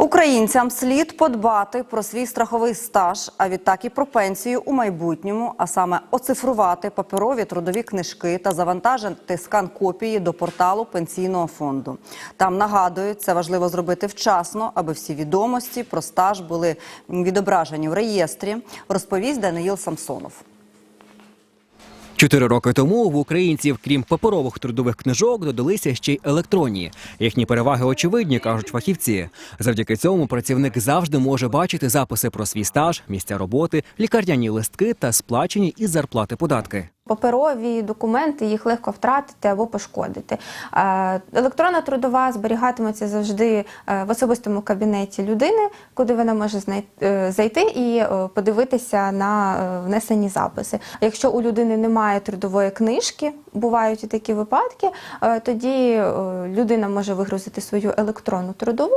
Українцям слід подбати про свій страховий стаж, а відтак і про пенсію у майбутньому, а саме оцифрувати паперові трудові книжки та завантажити скан копії до порталу пенсійного фонду. Там нагадують, це важливо зробити вчасно, аби всі відомості про стаж були відображені в реєстрі. Розповість Даниїл Самсонов. Чотири роки тому в українців, крім паперових трудових книжок, додалися ще й електронні. Їхні переваги очевидні, кажуть фахівці. Завдяки цьому працівник завжди може бачити записи про свій стаж, місця роботи, лікарняні листки та сплачені із зарплати податки. Паперові документи їх легко втратити або пошкодити. Е, Електронна трудова зберігатиметься завжди е, в особистому кабінеті людини, куди вона може е, зайти і подивитися на внесені записи. Якщо у людини немає трудової книжки, бувають і такі випадки, тоді людина може вигрузити свою електронну трудову,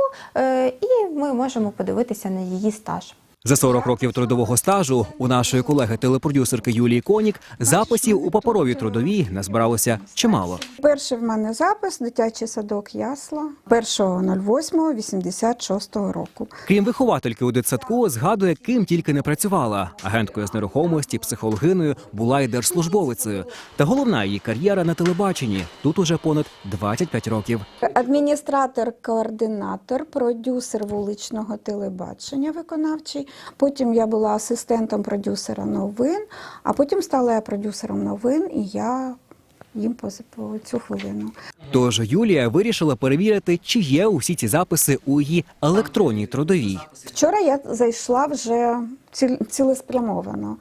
і ми можемо подивитися на її стаж. За 40 років трудового стажу у нашої колеги-телепродюсерки Юлії Конік записів у паперовій трудовій назбиралося чимало. Перший в мене запис дитячий садок Ясла 1.08.86 року. Крім виховательки у дитсадку, згадує, ким тільки не працювала. Агенткою з нерухомості, психологиною була й держслужбовицею. Та головна її кар'єра на телебаченні. Тут уже понад 25 років. Адміністратор, координатор, продюсер вуличного телебачення виконавчий. Потім я була асистентом продюсера новин, а потім стала я продюсером новин, і я їм по, цю хвилину. Тож Юлія вирішила перевірити, чи є усі ці записи у її електронній трудовій. Вчора я зайшла вже ці- цілеспрямовано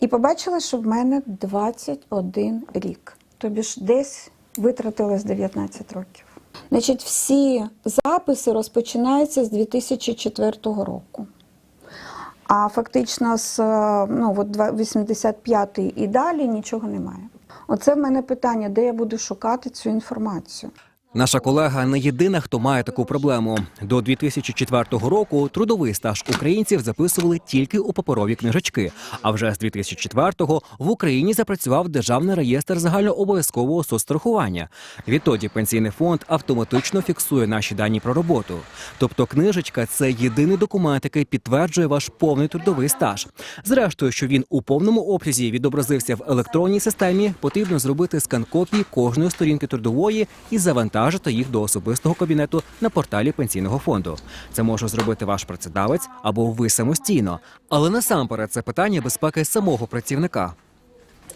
і побачила, що в мене 21 рік. Тобі ж десь витратилось 19 років. Значить, всі записи розпочинаються з 2004 року. А фактично з е, ну, от два- 85 і далі нічого немає. Оце в мене питання, де я буду шукати цю інформацію. Наша колега не єдина, хто має таку проблему. До 2004 року трудовий стаж українців записували тільки у паперові книжечки. А вже з 2004-го в Україні запрацював державний реєстр загальнообов'язкового соцстрахування. Відтоді пенсійний фонд автоматично фіксує наші дані про роботу. Тобто, книжечка це єдиний документ, який підтверджує ваш повний трудовий стаж. Зрештою, що він у повному обсязі відобразився в електронній системі, потрібно зробити скан копії кожної сторінки трудової і завантажити їх до особистого кабінету на порталі пенсійного фонду. Це може зробити ваш працедавець або ви самостійно. Але насамперед це питання безпеки самого працівника.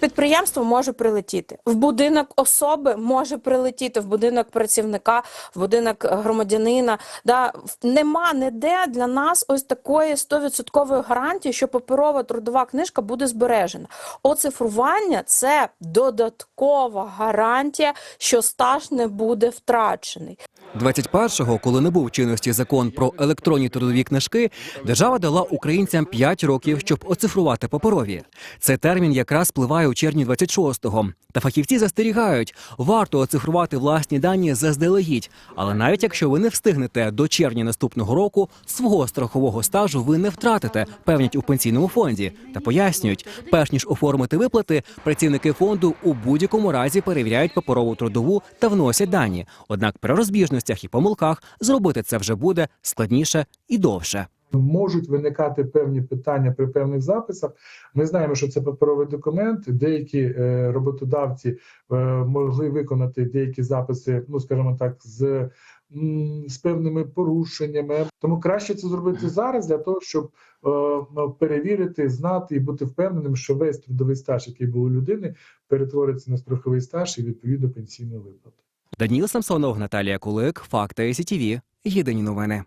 Підприємство може прилетіти в будинок особи, може прилетіти в будинок працівника, в будинок громадянина. Да нема ніде для нас ось такої 100% гарантії, що паперова трудова книжка буде збережена. Оцифрування це додаткова гарантія, що стаж не буде втрачений. 21-го, коли не був в чинності закон про електронні трудові книжки, держава дала українцям 5 років, щоб оцифрувати паперові. Цей термін якраз спливає у червні 26-го. Та фахівці застерігають, варто оцифрувати власні дані заздалегідь. Але навіть якщо ви не встигнете до червня наступного року, свого страхового стажу ви не втратите, певнять у пенсійному фонді. Та пояснюють, перш ніж оформити виплати, працівники фонду у будь-якому разі перевіряють паперову трудову та вносять дані. Однак при розбіжностях і помилках зробити це вже буде складніше і довше. Можуть виникати певні питання при певних записах. Ми знаємо, що це паперовий документ. Деякі е, роботодавці е, могли виконати деякі записи, ну скажімо так, з, з певними порушеннями. Тому краще це зробити зараз для того, щоб е, ну, перевірити, знати і бути впевненим, що весь трудовий стаж, який був у людини, перетвориться на страховий стаж і відповідно пенсійну виплату. Даніл Самсонов, Наталія Кулик, Факти СІТІВІ. Єдині новини.